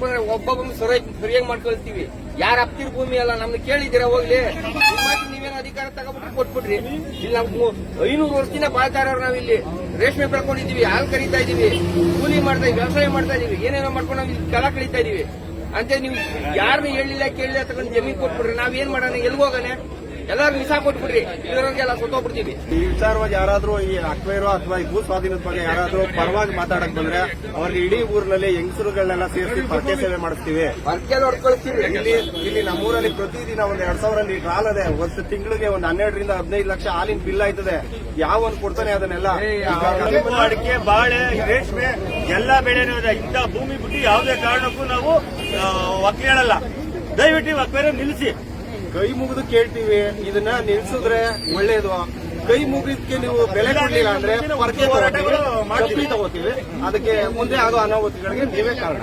ಬಂದ್ರೆ ಒಬ್ಬೊಬ್ಬ ಸರಿಯಾಗಿ ಸರಿಯಾಗಿ ಮಾಡ್ಕೊಳ್ತೀವಿ. ಯಾರ ಅಪ್ತಿರ್ ಭೂಮಿ ಅಲ್ಲ ನಮ್ದು ಕೇಳಿದಿರ ಹೋಗ್ಲಿ? ನೀವೇನು ಅಧಿಕಾರ ತಗೊಂಡ್ಬಿಟ್ಟು ಕೊಟ್ಬಿಟ್ರಿ ಇಲ್ಲಿ ನಾವು ಐನೂರು ವರ್ಷದಿಂದ ಬಾಳ್ತಾ ಇರೋರು ನಾವಿಲ್ಲಿ. ರೇಷ್ಮೆ ಬೆಳ್ಕೊಂಡಿದೀವಿ ಹಾಲು ಕರಿತಾ ಇದೀವಿ, ಕೂಲಿ ಮಾಡ್ತಾ ಇದೀವಿ, ವ್ಯವಸಾಯ ಮಾಡ್ತಾ ಇದೀವಿ, ಏನೇನೋ ಮಾಡ್ಕೊಂಡು ನಾವು ಕಲ ಕಳೀತಾ ಇದೀವಿ. ಅಂತ ನೀವು ಯಾರನ್ನ ಹೇಳಿಲ್ಲ, ಕೇಳಿಲ್ಲ, ತಗೊಂಡು ಜಮೀನ್ ಕೊಟ್ಬಿಟ್ರಿ ನಾವೇನ್ ಮಾಡೋಣ? ಎಲ್ಗ್ ಹೋಗೋಣ? ಎಲ್ಲಾರು ನಿಸಾ ಕೊಟ್ಬಿಡ್ರಿ ಇದರಂಗೆಲ್ಲ ಸ್ವತಃ ಬಿಡ್ತೀವಿ ಈ ವಿಚಾರವಾಗಿ ಯಾರಾದ್ರೂ ಈ ಅಕ್ವೈರೋ ಅಥವಾ ಈ ಭೂ ಸ್ವಾಧೀನದ ಬಗ್ಗೆ ಯಾರಾದ್ರೂ ಪರವಾಗಿ ಮಾತಾಡಕ್ ಬಂದ್ರೆ ಅವ್ರಿಗೆ ಇಡೀ ಊರಿನಲ್ಲಿ ಹೆಂಗಸರುಗಳನ್ನೆಲ್ಲ ಸೇರಿಸಿ ಪರಿಚಯ ಸೇವೆ ಮಾಡಿಸ್ತೀವಿ. ಇಲ್ಲಿ ಇಲ್ಲಿ ನಮ್ಮೂರಲ್ಲಿ ಪ್ರತಿದಿನ ಒಂದ್ ಎರಡ್ ಸಾವಿರ ಲೀಟರ್ ಹಾಲದೆ ಅದೇ. ಒಂದು ತಿಂಗಳಿಗೆ ಒಂದ್ ಹನ್ನೆರಡರಿಂದ ಹದಿನೈದು ಲಕ್ಷ ಹಾಲಿನ ಬಿಲ್ ಆಯ್ತದೆ. ಯಾವ ಒಂದು ಕೊಡ್ತಾನೆ ಅದನ್ನೆಲ್ಲ. ಅಡಿಕೆ ಬಾಳೆ ರೇಷ್ಮೆ ಎಲ್ಲಾ ಬೆಳೆನೂ ಇದೆ. ಇಂಥ ಭೂಮಿ ಬಿಟ್ಟು ಯಾವುದೇ ಕಾರಣಕ್ಕೂ ನಾವು ಒಕ್ಕೇಳಲ್ಲ ದಯವಿಟ್ಟು ಒಕ್ಕೇರೆ ನಿಲ್ಲಿಸಿ. ಕೈ ಮುಗಿದು ಕೇಳ್ತೀವಿ ಇದನ್ನ ನಿಲ್ಸಿದ್ರೆ ಒಳ್ಳೇದು. ಕೈ ಮುಗಿದಕ್ಕೆ ನೀವು ಬೆಲೆ ಕೊಡ್ಲಿಲ್ಲ ಅಂದ್ರೆ ಪರ್ಕೆ ತಗೋತೀವಿ, ತಗೋತೀವಿ. ಅದಕ್ಕೆ ಮುಂದೆ ಆಗೋ ಅನಾಹುತಗಳಿಗೆ ನೀವೇ ಕಾರಣ.